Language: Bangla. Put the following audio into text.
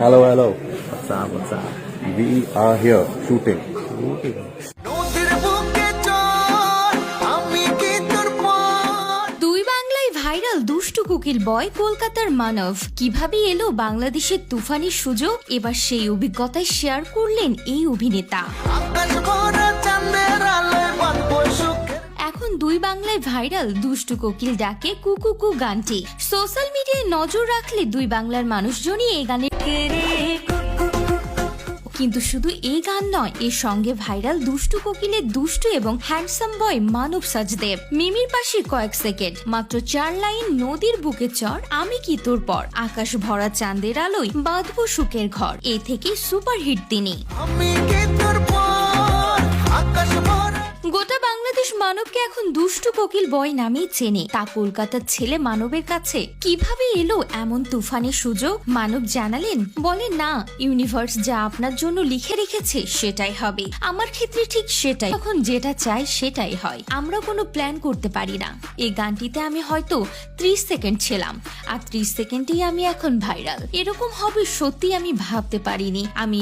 Hello, hello. What's up, what's up? We are here shooting. পর দুই বাংলায় ভাইরাল দুষ্টু কুকিল বয় কলকাতার মানব কীভাবে এলো বাংলাদেশের তুফানি সুযোগ এবার সেই অভিজ্ঞতায় শেয়ার করলেন এই অভিনেতা বাংলায় ভাইরাল, দুষ্টু কোকিল ডাকে কুকুকু গানটি। সোশ্যাল মিডিয়ায় নজর রাখলে দুই বাংলার মানুষজনই এই গানে কিন্তু শুধু এই গান নয়, এর সঙ্গে ভাইরাল দুষ্টু কোকিলের দুষ্টু এবং হ্যান্ডসাম বয় মানব সাজদেব। মিমির পাশে কয়েক সেকেন্ড, মাত্র চার লাইন, নদীর বুকে চর, আমি কি তোর পর? আকাশ ভরা চাঁদের আলোয় বাঁধবো সুখের ঘর। এ থেকে সুপারহিট তিনি। মানবকে এখন দুষ্টু কোকিল বয় নামেই চেনে। তা কলকাতার ছেলে মানবের কাছে কীভাবে এলো এমন তুফানের সুযোগ? মানব জানালেন বলে না, ইউনিভার্স যা আপনার জন্য লিখে রেখেছে সেটাই হবে। আমার ক্ষেত্রে ঠিক সেটাই। এখন যেটা চাই সেটাই হয়। আমরা কোনো প্ল্যান করতে পারি না। এই গানটিতে আমি হয়তো ত্রিশ সেকেন্ড ছিলাম। আর ত্রিশ সেকেন্ডেই আমি এখন ভাইরাল। এরকম হবে সত্যি আমি ভাবতে পারিনি। আমি